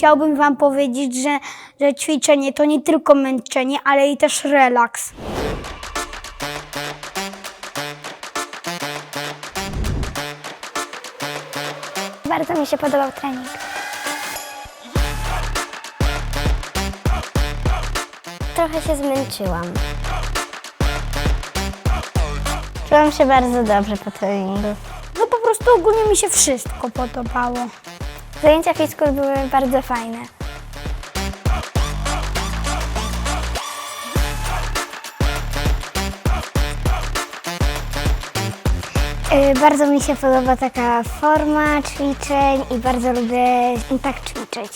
Chciałbym Wam powiedzieć, że, że ćwiczenie to nie tylko męczenie, ale i też relaks. Bardzo mi się podobał trening. Trochę się zmęczyłam. Czułam się bardzo dobrze po treningu. No po prostu ogólnie mi się wszystko podobało. Zajęcia fizkul były bardzo fajne. Y, Bardzo mi się podoba taka forma ćwiczeń i bardzo lubię tak ćwiczyć.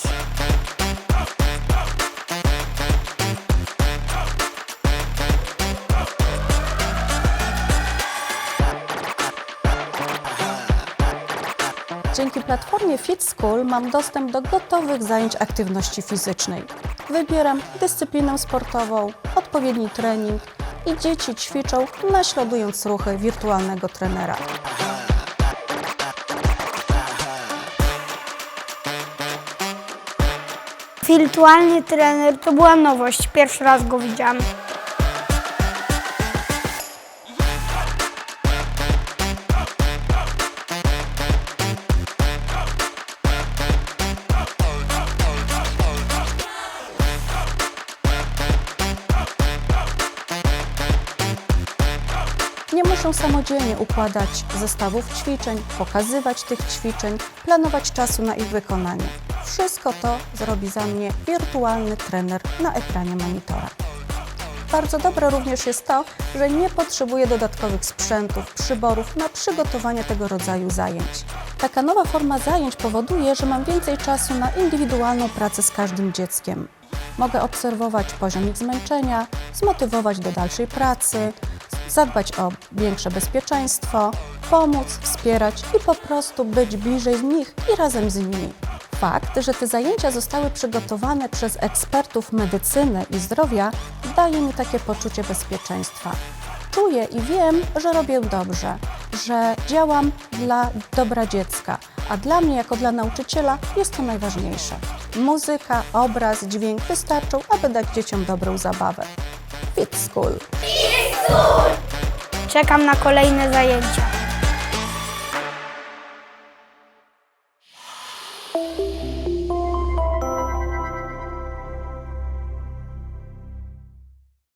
Dzięki platformie Fit School mam dostęp do gotowych zajęć aktywności fizycznej. Wybieram dyscyplinę sportową, odpowiedni trening i dzieci ćwiczą naśladując ruchy wirtualnego trenera. Wirtualny trener to była nowość. Pierwszy raz go widziałam. Nie muszą samodzielnie układać zestawów ćwiczeń, pokazywać tych ćwiczeń, planować czasu na ich wykonanie. Wszystko to zrobi za mnie wirtualny trener na ekranie monitora. Bardzo dobre również jest to, że nie potrzebuję dodatkowych sprzętów, przyborów na przygotowanie tego rodzaju zajęć. Taka nowa forma zajęć powoduje, że mam więcej czasu na indywidualną pracę z każdym dzieckiem. Mogę obserwować poziom ich zmęczenia, zmotywować do dalszej pracy, zadbać o większe bezpieczeństwo, pomóc, wspierać i po prostu być bliżej nich i razem z nimi. Fakt, że te zajęcia zostały przygotowane przez ekspertów medycyny i zdrowia, daje mi takie poczucie bezpieczeństwa. Czuję i wiem, że robię dobrze, że działam dla dobra dziecka, a dla mnie, jako dla nauczyciela, jest to najważniejsze. Muzyka, obraz, dźwięk wystarczą, aby dać dzieciom dobrą zabawę. Fit School. Czekam na kolejne zajęcia.